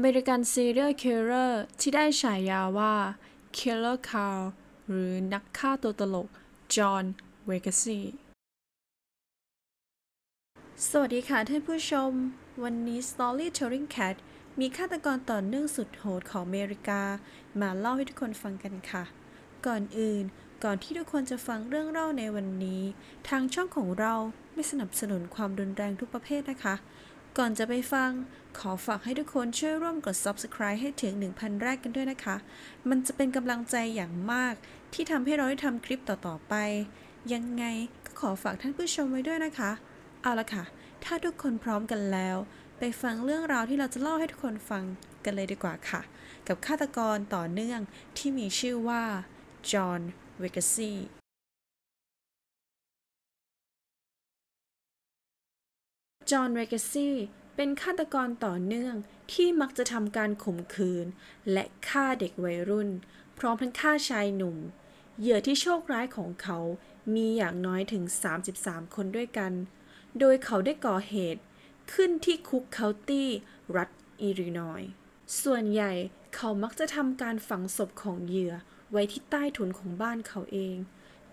อเมริกันซีเรียลคิลเลอร์ที่ได้ฉายาว่า Killer Carl หรือนักฆ่าตัวตลก จอห์น เวกซีสวัสดีค่ะท่านผู้ชม วันนี้ Storytelling Cat มีฆาตกรต่อเนื่องสุดโหดของอเมริกา มาเล่าให้ทุกคนฟังกันค่ะ ก่อนอื่นก่อนที่ทุกคนจะฟังเรื่องเล่าในวันนี้ ทางช่องของเราไม่สนับสนุนความรุนแรงทุกประเภทนะคะ ก่อนจะไปฟัง ขอฝากให้ทุกคนช่วยร่วมกด Subscribe ให้ถึง 1,000 แรกกันด้วยนะคะ มันจะเป็นกำลังใจอย่างมาก ที่ทำให้เราได้ทำคลิปต่อๆไป ยังไงก็ขอฝากท่านผู้ชมไว้ด้วยนะคะ เอาละค่ะ ถ้าทุกคนพร้อมกันแล้ว ไปฟังเรื่องราวที่เราจะเล่าให้ทุกคนฟังกันเลยดีกว่าค่ะ กับฆาตกรต่อเนื่องที่มีชื่อว่าจอห์นเวกซี่ จอห์นเวกซี่เป็นฆาตกรต่อเนื่องที่มักจะทำการข่มขืน และฆ่าเด็กวัยรุ่น พร้อมทั้งฆ่าชายหนุ่ม เหยื่อที่โชคร้ายของเขามีอย่างน้อยถึง 33 คนด้วยกัน โดยเขาได้ก่อเหตุขึ้นที่คุกเคานตี้รัฐอิลลินอยส์ส่วนใหญ่เขามักจะทำการฝังศพของเหยื่อไว้ที่ใต้ถุนของบ้านเขาเอง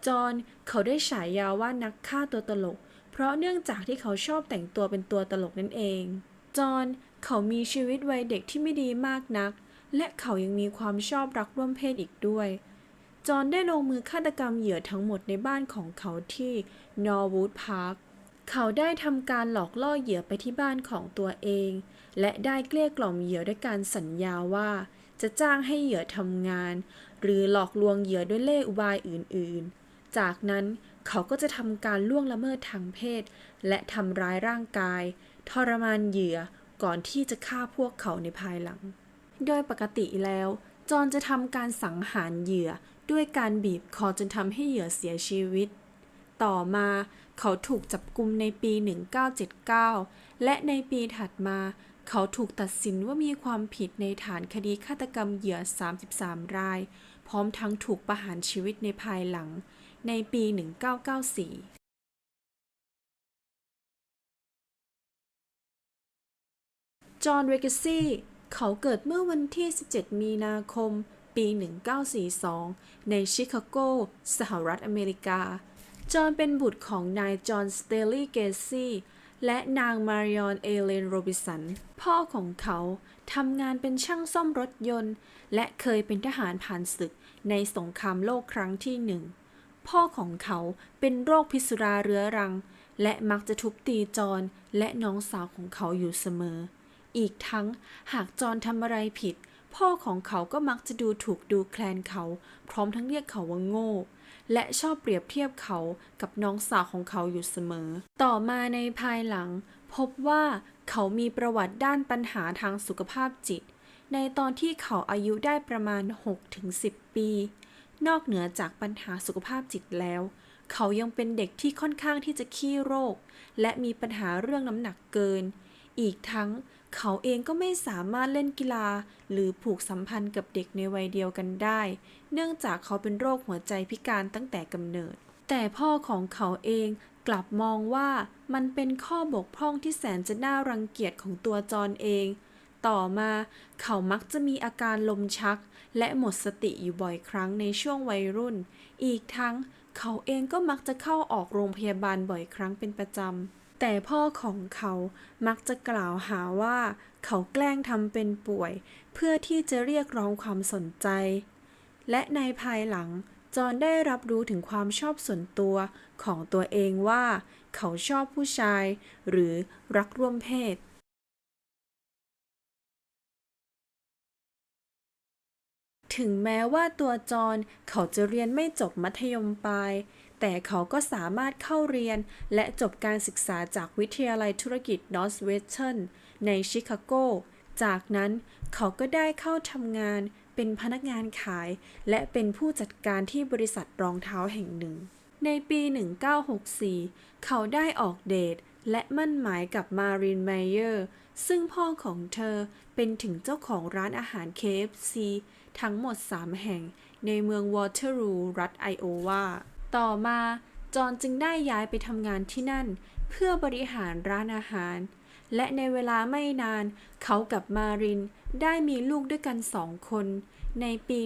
จอห์นเขาได้ฉายาว่านักฆ่าตัวตลก เพราะเนื่องจากที่เขาชอบแต่งตัวเป็นตัวตลกนั่นเอง จอห์นเขามีชีวิตวัยเด็กที่ไม่ดีมากนัก และเขายังมีความชอบรักร่วมเพศอีกด้วย จอห์นได้ลงมือฆาตกรรมเหยื่อทั้งหมดในบ้านของเขาที่นอร์วูดพาร์คเขาได้ทำการหลอกล่อเหยื่อไปที่บ้านของตัวเอง และได้เกลี้ยกล่อมเหยื่อด้วยการสัญญาว่า จะจ้างให้เหยื่อทำงาน หรือหลอกลวงเหยื่อด้วยเล่ห์อุบายอื่นๆ จากนั้น เขาก็จะทำการล่วงละเมิดทางเพศ และทำร้ายร่างกาย ทรมานเหยื่อก่อนที่จะฆ่าพวกเขาในภายหลัง โดยปกติแล้ว จอนจะทำการสังหารเหยื่อด้วยการบีบคอจนทำให้เหยื่อเสียชีวิต ต่อมาเขาถูกจับกุมในปี 1979 และในปีถัดมาเขาถูกตัดสินว่ามีความผิดในฐานคดีฆาตกรรมเหยื่อ 33 ราย พร้อมทั้งถูกประหารชีวิตในภายหลัง ในปี 1994จอห์น เวกซี่ เขาเกิดเมื่อวันที่ 17 มีนาคม ปี 1942 ในชิคาโก สหรัฐอเมริกา จอห์นเป็นบุตรของนายจอห์น สเตลลีย์เกซี่ และนางมาริออน เอเลน โรบิสัน พ่อของเขาทำงานเป็นช่างซ่อมรถยนต์ และเคยเป็นทหารผ่านศึกในสงครามโลกครั้งที่หนึ่ง พ่อของเขาเป็นโรคพิษสุราเรื้อรัง และมักจะทุบตีจอนและน้องสาวของเขาอยู่เสมอ อีกทั้งหากจอนทำอะไรผิด พ่อของเขาก็มักจะดูถูกดูแคลนเขา พร้อมทั้งเรียกเขาว่าโง่ และชอบเปรียบเทียบเขากับน้องสาวของเขาอยู่เสมอ ต่อมาในภายหลัง พบว่าเขามีประวัติด้านปัญหาทางสุขภาพจิต ในตอนที่เขาอายุได้ประมาณ 6-10 ปี นอกเหนือจากปัญหาสุขภาพจิตแล้ว เขายังเป็นเด็กที่ค่อนข้างที่จะขี้โรค และมีปัญหาเรื่องน้ำหนักเกิน อีกทั้งเขาเองก็ไม่สามารถเล่นกีฬา หรือผูกสัมพันธ์กับเด็กในวัยเดียวกันได้ เนื่องจากเขาเป็นโรคหัวใจพิการตั้งแต่กำเนิด แต่พ่อของเขาเองกลับมองว่ามันเป็นข้อบกพร่องที่แสนจะน่ารังเกียจของตัวจอนเอง ต่อมา เขามักจะมีอาการลมชัก และหมดสติอยู่บ่อยครั้งในช่วงวัยรุ่น อีกทั้งเขาเองก็มักจะเข้าออกโรงพยาบาลบ่อยครั้งเป็นประจำ แต่พ่อของเขามักจะกล่าวหาว่า เขาแกล้งทำเป็นป่วย เพื่อที่จะเรียกร้องความสนใจ และในภายหลังจอนได้รับรู้ถึงความชอบส่วนตัวของตัวเองว่า เขาชอบผู้ชาย หรือรักร่วมเพศ ถึงแม้ว่าตัวจอห์นเขาจะเรียนไม่จบมัธยมปลาย แต่เขาก็สามารถเข้าเรียนและจบการศึกษาจากวิทยาลัยธุรกิจ Northwestern ในชิคาโก จากนั้นเขาก็ได้เข้าทำงานเป็นพนักงานขาย และเป็นผู้จัดการที่บริษัทรองเท้าแห่งหนึ่ง ในปี 1964 เขาได้ออกเดทและมั่นหมายกับมารินไมเยอร์ ซึ่งพ่อของเธอเป็นถึงเจ้าของร้านอาหาร KFC ทั้งหมด 3 แห่งในเมืองวอเตอรูรัฐไอโอวา ต่อมา จอห์นจึงได้ย้ายไปทำงานที่นั่น เพื่อบริหารร้านอาหาร และในเวลาไม่นาน เขากับมารินได้มีลูกด้วยกันสองคน ในปี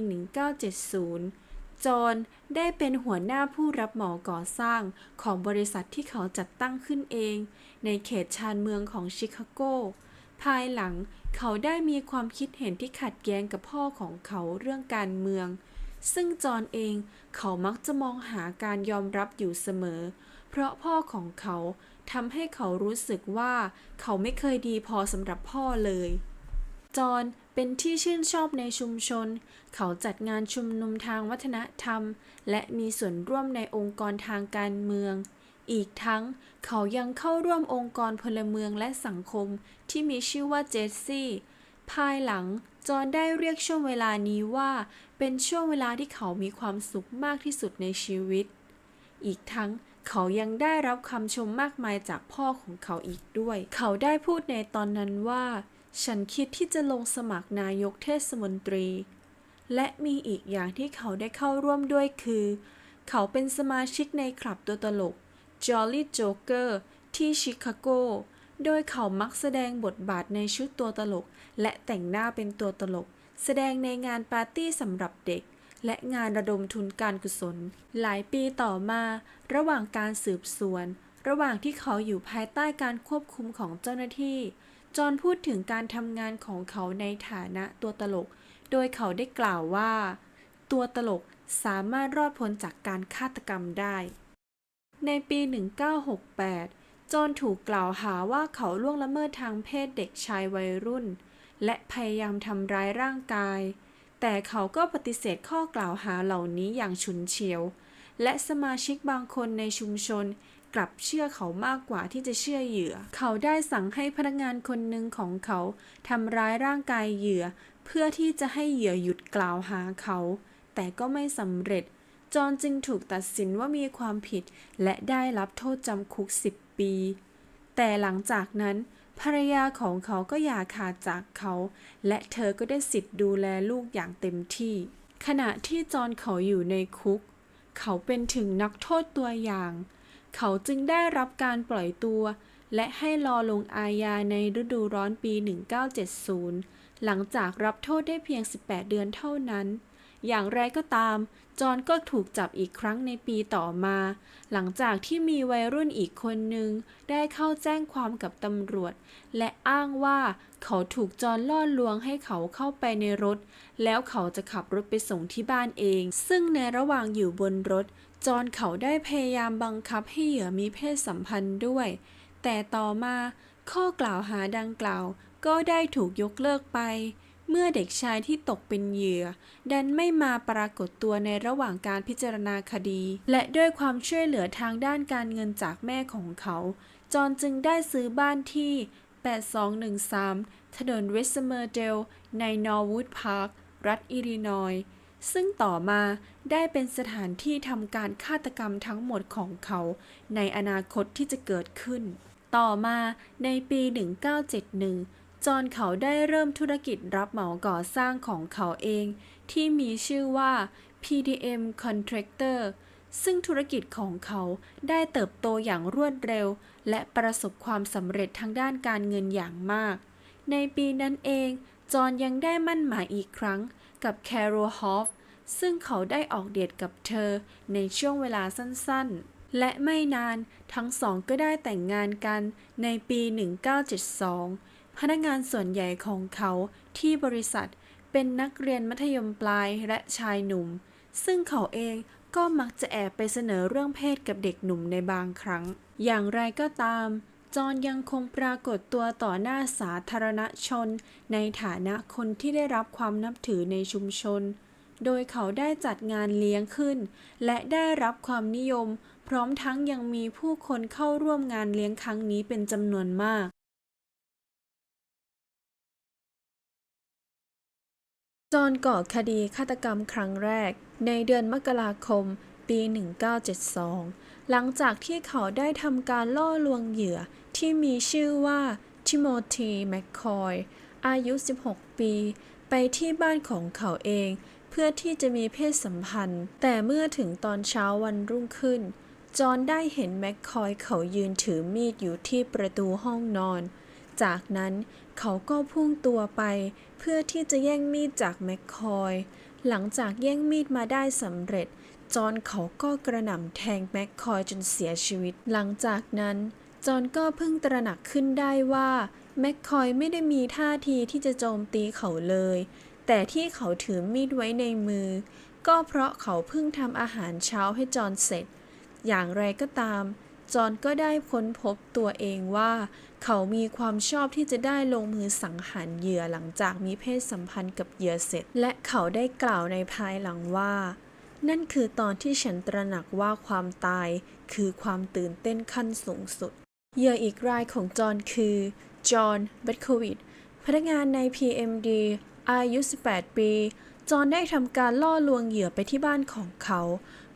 1970 จอห์นได้เป็นหัวหน้าผู้รับเหมาก่อสร้างของบริษัทที่เขาจัดตั้งขึ้นเอง ในเขตชานเมืองของชิคาโก ภายหลังเขาได้มีความคิดเห็นที่ขัดแย้งกับพ่อของเขาเรื่องการเมือง ซึ่งจอห์นเองเขามักจะมองหาการยอมรับอยู่เสมอ เพราะพ่อของเขาทำให้เขารู้สึกว่าเขาไม่เคยดีพอสำหรับพ่อเลย จอห์นเป็นที่ชื่นชอบในชุมชน เขาจัดงานชุมนุมทางวัฒนธรรม และมีส่วนร่วมในองค์กรทางการเมือง อีกทั้งเขายังเข้าร่วมองค์กรพลเมืองและสังคมที่มีชื่อว่าเจสซี่ ภายหลังจอนได้เรียกช่วงเวลานี้ว่า เป็นช่วงเวลาที่เขามีความสุขมากที่สุดในชีวิต อีกทั้งเขายังได้รับคำชมมากมายจากพ่อของเขาอีกด้วย เขาได้พูดในตอนนั้นว่า ฉันคิดที่จะลงสมัครนายกเทศมนตรี และมีอีกอย่างที่เขาได้เข้าร่วมด้วยคือ เขาเป็นสมาชิกในคลับตัวตลก Jolly Joker ที่ชิคาโก โดยเขามักแสดงบทบาทในชุดตัวตลก และแต่งหน้าเป็นตัวตลก แสดงในงานปาร์ตี้สำหรับเด็ก และงานระดมทุนการกุศล หลายปีต่อมา ระหว่างการสืบสวน ระหว่างที่เขาอยู่ภายใต้การควบคุมของเจ้าหน้าที่ จอห์นพูดถึงการทำงานของเขาในฐานะตัวตลก โดยเขาได้กล่าวว่า ตัวตลกสามารถรอดพ้นจากการฆาตกรรมได้ ในปี 1968จอนถูกกล่าวหาว่าเขาล่วงละเมิดทางเพศเด็กชายวัยรุ่น และพยายามทำร้ายร่างกาย แต่เขาก็ปฏิเสธข้อกล่าวหาเหล่านี้อย่างฉุนเฉียว และสมาชิกบางคนในชุมชนกลับเชื่อเขามากกว่าที่จะเชื่อเหยื่อ เขาได้สั่งให้พนักงานคนหนึ่งของเขาทำร้ายร่างกายเหยื่อ เพื่อที่จะให้เหยื่อหยุดกล่าวหาเขา แต่ก็ไม่สำเร็จ จอห์นจึงถูกตัดสินว่ามีความผิด และได้รับโทษจำคุก 10 ปี แต่หลังจากนั้น ภรรยาของเขาก็อย่าขาดจากเขา และเธอก็ได้สิทธิ์ดูแลลูกอย่างเต็มที่ ขณะที่จอห์นเขาอยู่ในคุก เขาเป็นถึงนักโทษตัวอย่าง เขาจึงได้รับการปล่อยตัว และให้รอลงอาญาในฤดูร้อนปี 1970 หลังจากรับโทษได้เพียง 18 เดือนเท่านั้น อย่างไรก็ตาม จอห์นก็ถูกจับอีกครั้งในปีต่อมา หลังจากที่มีวัยรุ่นอีกคนหนึ่งได้เข้าแจ้งความกับตำรวจ และอ้างว่าเขาถูกจอห์นล่อลวงให้เขาเข้าไปในรถ แล้วเขาจะขับรถไปส่งที่บ้านเอง ซึ่งในระหว่างอยู่บนรถ จอห์นเขาได้พยายามบังคับให้เหยื่อมีเพศสัมพันธ์ด้วย แต่ต่อมาข้อกล่าวหาดังกล่าวก็ได้ถูกยกเลิกไป เมื่อเด็กชายที่ตกเป็นเหยื่อ ดันไม่มาปรากฏตัวในระหว่างการพิจารณาคดี และด้วยความช่วยเหลือทางด้านการเงินจากแม่ของเขา จอห์นจึงได้ซื้อบ้านที่ 8213 ถนนเวสเมอร์เดล ในนอร์วูดพาร์ค รัฐอิลลินอยส์ซึ่งต่อมาได้เป็นสถานที่ทำการฆาตกรรมทั้งหมดของเขา ในอนาคตที่จะเกิดขึ้น ต่อมาในปี 1971 จอห์นเขาได้เริ่มธุรกิจรับเหมาก่อสร้างของเขาเอง ที่มีชื่อว่า PDM Contractor ซึ่งธุรกิจของเขาได้เติบโตอย่างรวดเร็ว และประสบความสำเร็จทางด้านการเงินอย่างมาก ในปีนั้นเอง จอห์นยังได้มั่นหมายอีกครั้งกับแคโรฮอฟซึ่งเขาได้ออกเดทกับเธอในช่วงเวลาสั้นๆ และไม่นานทั้งสองก็ได้แต่งงานกันในปี 1972 พนักงานส่วนใหญ่ของเขาที่บริษัทเป็นนักเรียนมัธยมปลายและชายหนุ่ม ซึ่งเขาเองก็มักจะแอบไปเสนอเรื่องเพศกับเด็กหนุ่มในบางครั้ง อย่างไรก็ตาม จอห์นยังคงปรากฏตัวต่อหน้าสาธารณชน ในฐานะคนที่ได้รับความนับถือในชุมชน โดยเขาได้จัดงานเลี้ยงขึ้น และได้รับความนิยม พร้อมทั้งยังมีผู้คนเข้าร่วมงานเลี้ยงครั้งนี้เป็นจำนวนมาก จอห์นก่อคดีฆาตกรรมครั้งแรก ในเดือนมกราคม ปี 1972 หลังจากที่เขาได้ทำการล่อลวงเหยื่อที่มีชื่อว่าทิโมธีแมคคอย อายุ 16 ปี ไปที่บ้านของเขาเอง เพื่อที่จะมีเพศสัมพันธ์ แต่เมื่อถึงตอนเช้าวันรุ่งขึ้น จอห์นได้เห็นแมคคอยเขายืนถือมีดอยู่ที่ประตูห้องนอน จากนั้นเขาก็พุ่งตัวไป เพื่อที่จะแย่งมีดจากแมคคอย หลังจากแย่งมีดมาได้สำเร็จ จอนเขาก็กระหน่ำแทงแมคคอยจนเสียชีวิต หลังจากนั้น จอนก็เพิ่งตระหนักขึ้นได้ว่าแมคคอยไม่ได้มีท่าทีที่จะโจมตีเขาเลย แต่ที่เขาถือมีดไว้ในมือ ก็เพราะเขาเพิ่งทำอาหารเช้าให้จอนเสร็จ อย่างไรก็ตาม จอห์นก็ได้ค้นพบตัวเองว่า เขามีความชอบที่จะได้ลงมือสังหารเหยื่อหลังจากมีเพศสัมพันธ์กับเหยื่อเสร็จ และเขาได้กล่าวในภายหลังว่า นั่นคือตอนที่ฉันตระหนักว่าความตาย คือความตื่นเต้นขั้นสูงสุด เหยื่ออีกรายของจอห์นคือ จอห์น เบตโควิดพนักงานใน PMD อายุ 18 ปี จอห์นได้ทำการล่อลวงเหยื่อไปที่บ้านของเขา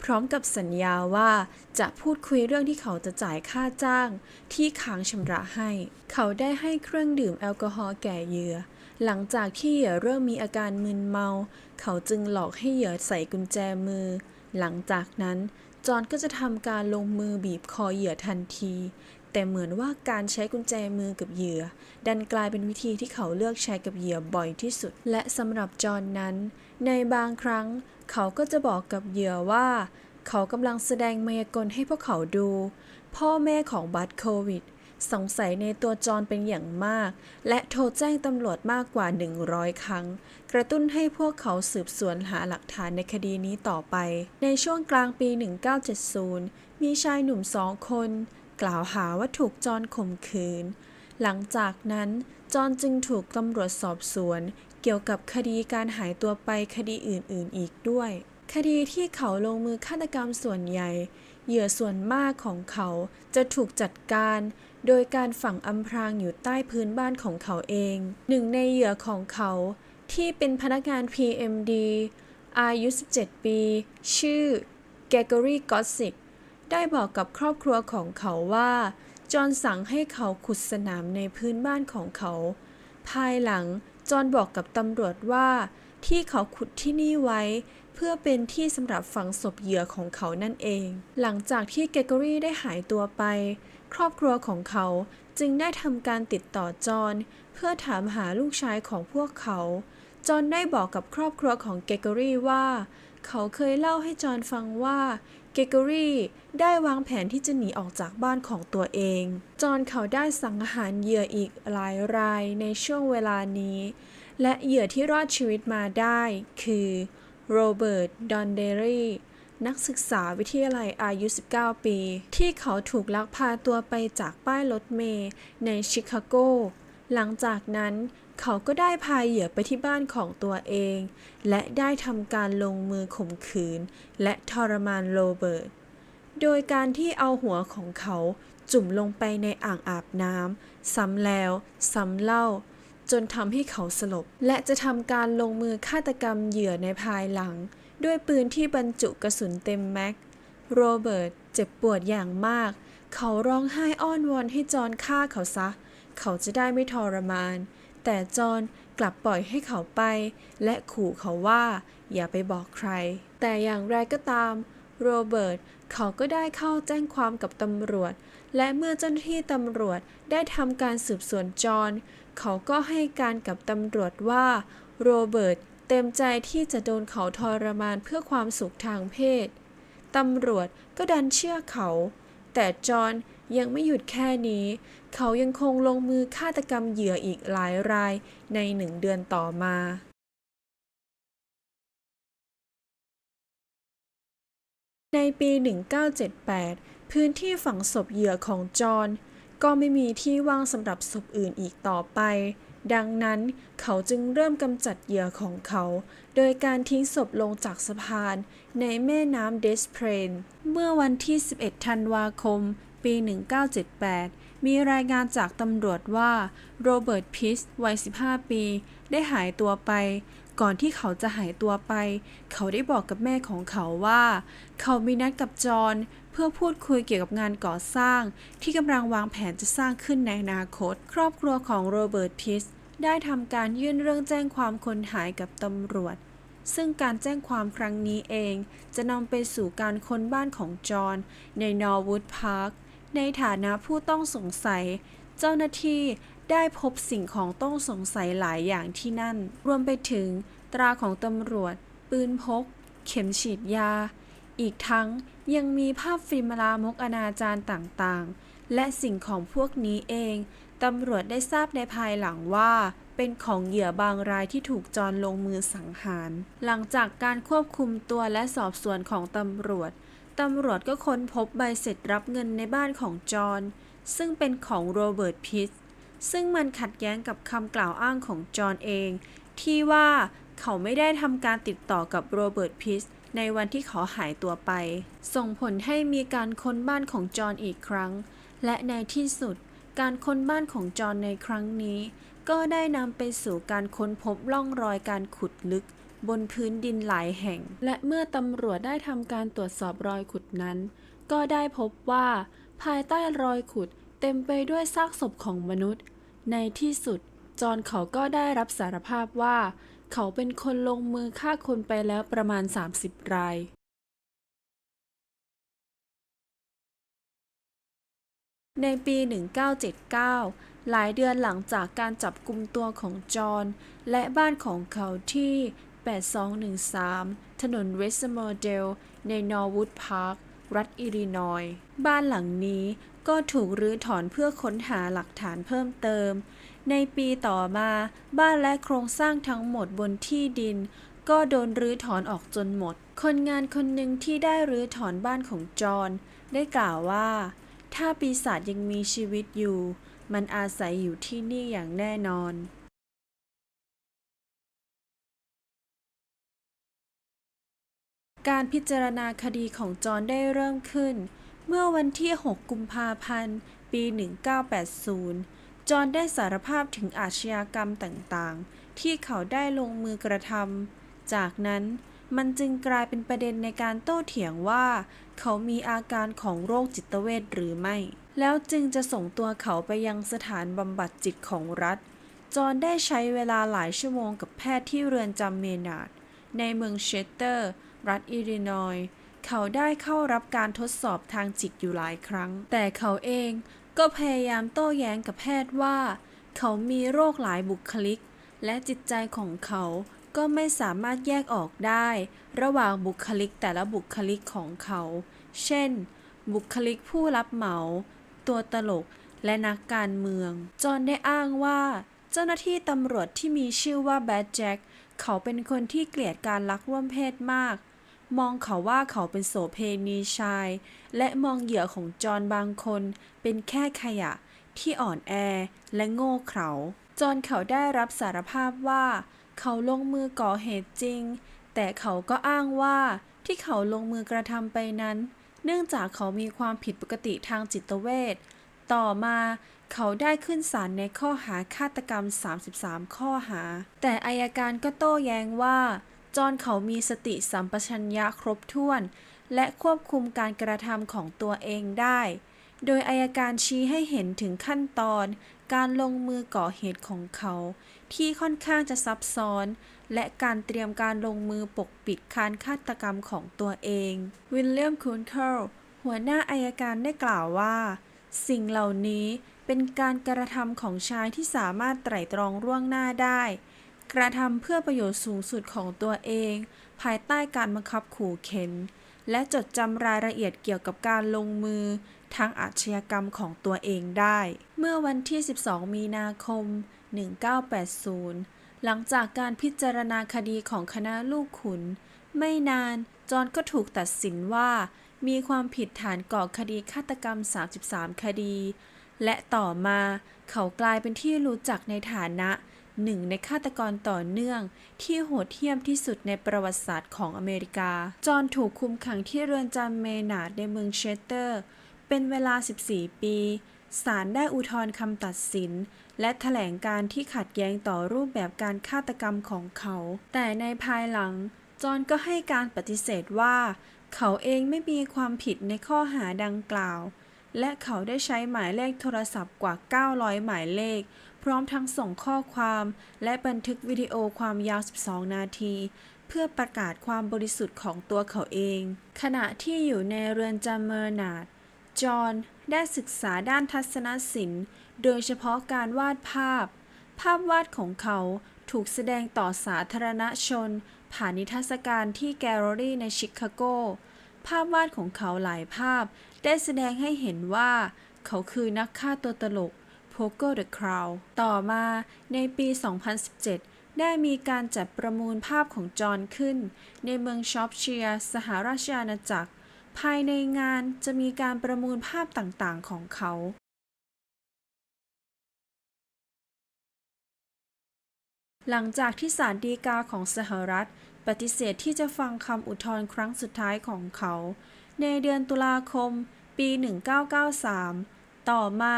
พร้อมกับสัญญาว่าจะพูดคุยเรื่องที่เขาจะจ่ายค่าจ้างที่ค้างชำระให้ เขาได้ให้เครื่องดื่มแอลกอฮอล์แก่เหยื่อ หลังจากที่เหยื่อเริ่มมีอาการมึนเมา เขาจึงหลอกให้เหยื่อใส่กุญแจมือ หลังจากนั้นจอห์นก็จะทำการลงมือบีบคอเหยื่อทันที แต่เหมือนว่าการใช้กุญแจมือกับเหยื่อ ดันกลายเป็นวิธีที่เขาเลือกใช้กับเหยื่อบ่อยที่สุด และสำหรับจอห์นนั้น ในบางครั้งเขาก็จะบอกกับเหยื่อว่า เขากำลังแสดงมายากลให้พวกเขาดู พ่อแม่ของบัตโควิด สงสัยในตัวจอนเป็นอย่างมาก และโทรแจ้งตำรวจมากกว่า 100 ครั้ง กระตุ้นให้พวกเขาสืบสวนหาหลักฐานในคดีนี้ต่อไป ในช่วงกลางปี 1970 มีชายหนุ่มสองคน กล่าวหาว่าถูกจอนข่มขืนหลังจากนั้น จอนจึงถูกตำรวจสอบสวน เกี่ยวกับคดีการหายตัวไปคดีอื่นๆอีกด้วย คดีที่เขาลงมือฆาตกรรมส่วนใหญ่ เหยื่อส่วนมากของเขาจะถูกจัดการ โดยการฝังอำพรางอยู่ใต้พื้นบ้านของเขาเอง หนึ่งในเหยื่อของเขาที่เป็นพนักงาน PMD อายุ 17 ปี ชื่อเกกอรี่กอสิกได้บอกกับครอบครัวของเขาว่า จอนสั่งให้เขาขุดสนามในพื้นบ้านของเขา ภายหลัง จอห์นบอกกับตำรวจว่า ที่เขาขุดที่นี่ไว้ เพื่อเป็นที่สำหรับฝังศพเหยื่อของเขานั่นเอง หลังจากที่เกกอรี่ได้หายตัวไป ครอบครัวของเขาจึงได้ทำการติดต่อจอห์นเพื่อถามหาลูกชายของพวกเขา จอห์นได้บอกกับครอบครัวของเกกอรี่ว่า เขาเคยเล่าให้จอห์นฟังว่า เกเกอรีได้วางแผนที่จะหนีออกจากบ้านของตัวเอง จอห์นเขาได้สังหารเหยื่ออีกหลายรายในช่วงเวลานี้ และเหยื่อที่รอดชีวิตมาได้คือโรเบิร์ต ดอนเดรีนักศึกษาวิทยาลัยอายุ 19 ปี ที่เขาถูกลักพาตัวไปจากป้ายรถเมล์ในชิคาโก หลังจากนั้นเขาก็ได้พาเหยื่อไปที่บ้านของตัวเอง และได้ทำการลงมือข่มขืน และทรมานโรเบิร์ต โดยการที่เอาหัวของเขาจุ่มลงไปในอ่างอาบน้ำซ้ำแล้ว ซ้ำเล่า จนทำให้เขาสลบ และจะทำการลงมือฆาตกรรมเหยื่อในภายหลัง ด้วยปืนที่บรรจุกระสุนเต็มแม็ก โรเบิร์ตเจ็บปวดอย่างมาก เขาร้องไห้อ้อนวอนให้จอนฆ่าเขาซะเเขาจะได้ไม่ทรมาน แต่จอห์นกลับปล่อยให้เขาไป และขู่เขาว่าอย่าไปบอกใคร แต่อย่างไรก็ตาม โรเบิร์ตเขาก็ได้เข้าแจ้งความกับตำรวจ และเมื่อเจ้าหน้าที่ตำรวจได้ทำการสืบสวนจอห์นเขาก็ให้การกับตำรวจว่า โรเบิร์ตเต็มใจที่จะโดนเขาทรมานเพื่อความสุขทางเพศ ตำรวจก็ดันเชื่อเขา แต่จอห์นยังไม่หยุดแค่นี้ เขายังคงลงมือฆาตกรรมเหยื่ออีกหลายรายในหนึ่งเดือนต่อมาในปี 1978 พื้นที่ฝังศพเหยื่อของจอห์นก็ไม่มีที่ว่างสำหรับศพอื่นอีกต่อไป ดังนั้นเขาจึงเริ่มกำจัดเหยื่อของเขา โดยการทิ้งศพลงจากสะพานในแม่น้ำเดสเพรน เมื่อวันที่ 11 ธันวาคม ปี 1978 มีรายงานจากตำรวจว่าโรเบิร์ตพิสวัย 15 ปี ได้หายตัวไป ก่อนที่เขาจะหายตัวไป เขาได้บอกกับแม่ของเขาว่า เขามีนัดกับจอห์นเพื่อพูดคุยเกี่ยวกับงานก่อสร้าง ที่กำลังวางแผนจะสร้างขึ้นในอนาคต ครอบครัวของโรเบิร์ตพิสได้ทำการยื่นเรื่องแจ้งความคนหายกับตำรวจ ซึ่งการแจ้งความครั้งนี้เอง จะนำไปสู่การค้นบ้านของจอห์นในนอร์วูดพาร์ค ในฐานะผู้ต้องสงสัย เจ้าหน้าที่ได้พบสิ่งของต้องสงสัยหลายอย่างที่นั่น รวมไปถึงตราของตำรวจ ปืนพก เข็มฉีดยา อีกทั้งยังมีภาพฟิล์มลามกอนาจารต่างๆ และสิ่งของพวกนี้เอง ตำรวจได้ทราบในภายหลังว่าเป็นของเหยื่อบางรายที่ถูกจรลงมือสังหาร หลังจากการควบคุมตัวและสอบสวนของตำรวจ ตำรวจก็ค้นพบใบเสร็จรับเงินในบ้านของจอห์นซึ่งเป็นของโรเบิร์ตพิสซึ่งมันขัดแย้งกับคำกล่าวอ้างของจอห์นเอง ที่ว่าเขาไม่ได้ทำการติดต่อกับโรเบิร์ตพิสในวันที่เขาหายตัวไป ส่งผลให้มีการค้นบ้านของจอห์นอีกครั้ง และในที่สุด การค้นบ้านของจอห์นในครั้งนี้ ก็ได้นำไปสู่การค้นพบร่องรอยการขุดลึก บนพื้นดินหลายแห่ง และเมื่อตำรวจได้ทำการตรวจสอบรอยขุดนั้น ก็ได้พบว่า ภายใต้รอยขุดเต็มไปด้วยซากศพของมนุษย์ ในที่สุด จอห์นเขาก็ได้รับสารภาพว่า เขาเป็นคนลงมือฆ่าคนไปแล้วประมาณ 30 รายในปี 1979 หลายเดือนหลังจากการจับกุมตัวของจอห์นและบ้านของเขาที่ 8213 ถนนเวสต์โมเดล ในนอร์วูดพาร์ค รัฐอิลลินอยส์บ้านหลังนี้ก็ถูกรื้อถอนเพื่อค้นหาหลักฐานเพิ่มเติม ในปีต่อมาบ้านและโครงสร้างทั้งหมดบนที่ดิน ก็โดนรื้อถอนออกจนหมด คนงานคนหนึ่งที่ได้รื้อถอนบ้านของจอห์นได้กล่าวว่า ถ้าปีศาจยังมีชีวิตอยู่ มันอาศัยอยู่ที่นี่อย่างแน่นอน การพิจารณาคดีของจอห์นได้เริ่มขึ้น เมื่อวันที่ 6 กุมภาพันธ์ ปี 1980 จอห์นได้สารภาพถึงอาชญากรรมต่างๆ ที่เขาได้ลงมือกระทำ จากนั้นมันจึงกลายเป็นประเด็นในการโต้เถียงว่า เขามีอาการของโรคจิตเวชหรือไม่ แล้วจึงจะส่งตัวเขาไปยังสถานบำบัดจิตของรัฐ จอห์นได้ใช้เวลาหลายชั่วโมงกับแพทย์ที่เรือนจำเมนาดในเมืองเชสเตอร์ รัฐอิลลินอยส์เขาได้เข้ารับการทดสอบทางจิตอยู่หลายครั้ง แต่เขาเองก็พยายามโต้แย้งกับแพทย์ว่า เขามีโรคหลายบุคลิก และจิตใจของเขาก็ไม่สามารถแยกออกได้ ระหว่างบุคลิกแต่ละบุคลิกของเขา เช่น บุคลิกผู้รับเหมา ตัวตลก และนักการเมือง จอนได้อ้างว่า เจ้าหน้าที่ตำรวจที่มีชื่อว่าแบดแจ็ค เขาเป็นคนที่เกลียดการลักร่วมเพศมาก มองเขาว่าเขาเป็นโสเพณีชาย และมองเหยื่อของจอห์นบางคน เป็นแค่ขยะที่อ่อนแอและโง่เขลาจอห์นเขาได้รับสารภาพว่า เขาลงมือก่อเหตุจริง แต่เขาก็อ้างว่าที่เขาลงมือกระทำไปนั้น เนื่องจากเขามีความผิดปกติทางจิตเวชต่อมาเขาได้ขึ้นศาลในข้อหาฆาตกรรม 33 ข้อหา แต่อายการก็โต้แย้งว่า จอห์นเขามีสติสัมปชัญญะครบถ้วน และควบคุมการกระทำของตัวเองได้ โดยอายการชี้ให้เห็นถึงขั้นตอน การลงมือก่อเหตุของเขา ที่ค่อนข้างจะซับซ้อน และการเตรียมการลงมือปกปิดการฆาตกรรมของตัวเอง วิลเลียมคูนเคิลหัวหน้าอายการได้กล่าวว่า สิ่งเหล่านี้เป็นการกระทำของชายที่สามารถไตร่ตรองร่วงหน้าได้ กระทำเพื่อประโยชน์สูงสุดของตัวเอง ภายใต้การบังคับขู่เข็น และจดจำรายละเอียดเกี่ยวกับการลงมือทางอาชญากรรมของตัวเองได้ เมื่อวันที่ 12 มีนาคม 1980 หลังจากการพิจารณาคดีของคณะลูกขุน ไม่นาน จอนก็ถูกตัดสินว่า มีความผิดฐานก่อคดีฆาตกรรม 33 คดี และต่อมาเขากลายเป็นที่รู้จักในฐานะ หนึ่งในฆาตกรต่อเนื่อง ที่โหดเหี้ยมที่สุดในประวัติศาสตร์ของอเมริกา จอห์นถูกคุมขังที่เรือนจำเมนาดในเมืองเชสเตอร์ เป็นเวลา 14 ปี ศาลได้อุทธรณ์คำตัดสิน และแถลงการที่ขัดแย้งต่อรูปแบบการฆาตกรรมของเขา แต่ในภายหลัง จอห์นก็ให้การปฏิเสธว่า เขาเองไม่มีความผิดในข้อหาดังกล่าวและเขาได้ใช้หมายเลขโทรศัพท์กว่า 900 หมายเลข พร้อมทั้งส่งข้อความและบันทึกวิดีโอความยาว 12 นาที เพื่อประกาศความบริสุทธิ์ของตัวเขาเอง ขณะที่อยู่ในเรือนจำเมอร์นาดจอห์นได้ศึกษาด้านทัศนศิลป์ โดยเฉพาะการวาดภาพ ภาพวาดของเขาถูกแสดงต่อสาธารณชน ผ่านนิทรรศการที่แกลเลอรี่ในชิคาโก ภาพวาดของเขาหลายภาพ ได้แสดงให้เห็นว่า เขาคือนักฆ่าตัวตลก Pogo the Clown ต่อมาในปี 2017 ได้มีการจัดประมูลภาพของจอห์นขึ้น ในเมืองชอปเชียร์สหราชอาณาจักร ภายในงานจะมีการประมูลภาพต่างๆ ของเขาหลังจากที่ศาลฎีกาของสหรัฐ ปฏิเสธที่จะฟังคำอุทธรณ์ครั้งสุดท้ายของเขา ในเดือนตุลาคม ปี 1993 ต่อมา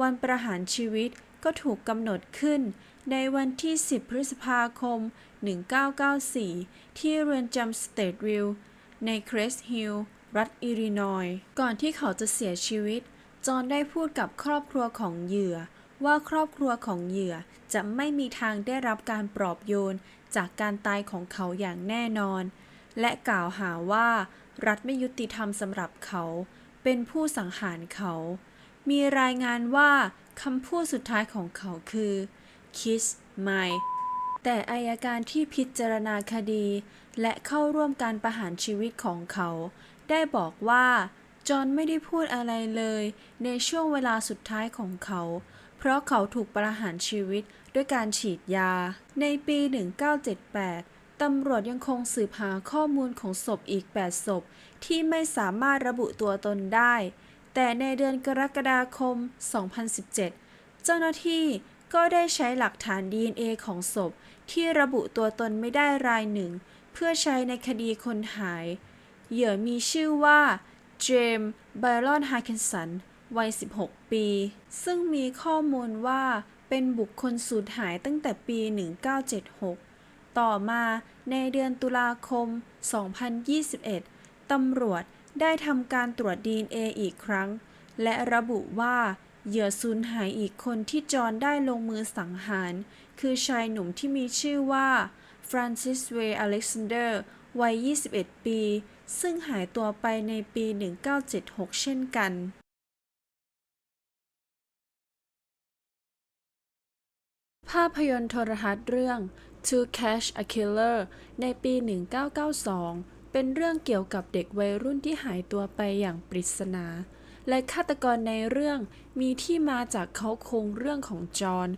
วันประหารชีวิตก็ถูกกำหนดขึ้น ในวันที่ 10 พฤษภาคม 1994 ที่เรือนจำสเตทวิลล์ในเครสฮิลล์รัฐอิลลินอยส์ก่อนที่เขาจะเสียชีวิต จอห์นได้พูดกับครอบครัวของเหยื่อ ว่าครอบครัวของเหยื่อจะไม่มีทางได้รับการปลอบโยนจากการตายของเขาอย่างแน่นอน และกล่าวหาว่ารัฐไม่ยุติธรรมสำหรับเขา เป็นผู้สังหารเขา มีรายงานว่าคำพูดสุดท้ายของเขาคือ kiss my แต่อายการที่พิจารณาคดี และเข้าร่วมการประหารชีวิตของเขา ได้บอกว่า จอห์นไม่ได้พูดอะไรเลย ในช่วงเวลาสุดท้ายของเขา เพราะเขาถูกประหารชีวิตด้วยการฉีดยา ในปี 1978 ตำรวจยังคงสืบหาข้อมูลของศพอีก 8 ศพ ที่ไม่สามารถระบุตัวตนได้ แต่ในเดือนกรกฎาคม 2017 เจ้าหน้าที่ก็ได้ใช้หลักฐาน DNA ของศพ ที่ระบุตัวตนไม่ได้รายหนึ่ง เพื่อใช้ในคดีคนหาย เหยื่อมีชื่อว่าเจมส์ไบรอนฮาร์คินสันวัย 16 ปี ซึ่งมีข้อมูลว่าเป็นบุคคลสูญหายตั้งแต่ปี 1976 ต่อมาในเดือนตุลาคม 2021 ตำรวจ ได้ทำการตรวจ DNA อีกครั้ง และระบุว่าเหยื่อสูญหายอีกคนที่จอห์นได้ลงมือสังหาร คือชายหนุ่มที่มีชื่อว่าฟรานซิสเวย์อเล็กซานเดอร์วัย 21 ปี ซึ่งหายตัวไปในปี 1976 เช่นกันภาพยนตร์โทรทัศน์เรื่อง To Catch a Killer ในปี 1992 เป็นเรื่องเกี่ยวกับเด็กวัยรุ่นที่หายตัวไปอย่างปริศนา และฆาตกรในเรื่องมีที่มาจากเขาโครงเรื่องของจอห์น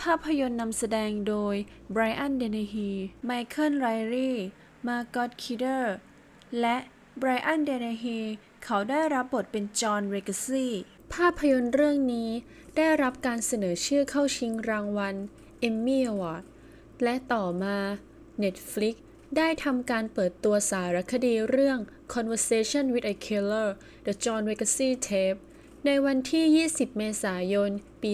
ภาพยนตร์นำแสดงโดยไบรอัน เดนฮี ไมเคิล ไรรีมาร์กอตคิดเดอร์ และไบรอัน เดนฮี เขาได้รับบทเป็นจอห์น เรกซี่ ภาพยนตร์เรื่องนี้ได้รับการเสนอชื่อเข้าชิงรางวัล Emmy Award และต่อมา Netflix ได้ทำการเปิดตัวสารคดีเรื่อง Conversation with a Killer The John Legacy Tape ในวันที่ 20 เมษายน ปี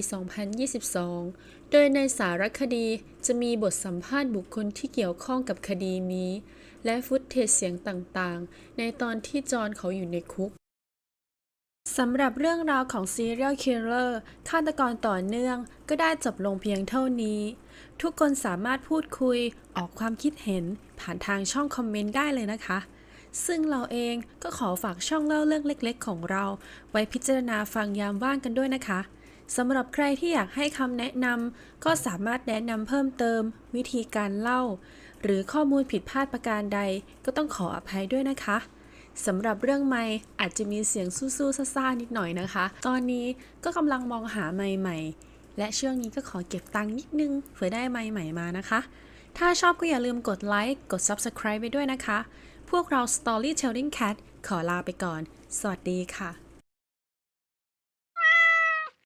2022 โดยในสารคดีจะมีบทสัมภาษณ์บุคคลที่เกี่ยวข้องกับคดีนี้ และฟุตเทจเสียงต่างๆ ในตอนที่จอห์นเขาอยู่ในคุก สำหรับเรื่องราวของ Serial Killer ฆาตกรต่อเนื่อง ก็ได้จบลงเพียงเท่านี้ ทุกคนสามารถพูดคุยออกความคิดเห็นผ่านทางช่องคอมเมนต์ได้เลยนะคะ ซึ่งเราเองก็ขอฝากช่องเล่าเรื่องเล็กๆ ของเรา ไว้พิจารณาฟังยามว่างกันด้วยนะคะสำหรับใครที่อยากให้คำแนะนำก็สามารถแนะนำเพิ่มเติม วิธีการเล่า หรือข้อมูลผิดพลาดประการใดก็ต้องขออภัยด้วยนะคะ สำหรับเรื่องไม้อาจจะมีเสียงสู้ๆซ่าๆนิดหน่อยนะคะ ตอนนี้ก็กำลังมองหาไม้ใหม่ และช่วงนี้ก็ขอเก็บตังค์นิดนึงเผื่อได้ไม้ใหม่มานะคะ ถ้าชอบก็อย่าลืมกดไลค์กด Subscribe ไปด้วยนะคะ พวกเรา Storytelling Cat ขอลาไปก่อน สวัสดีค่ะ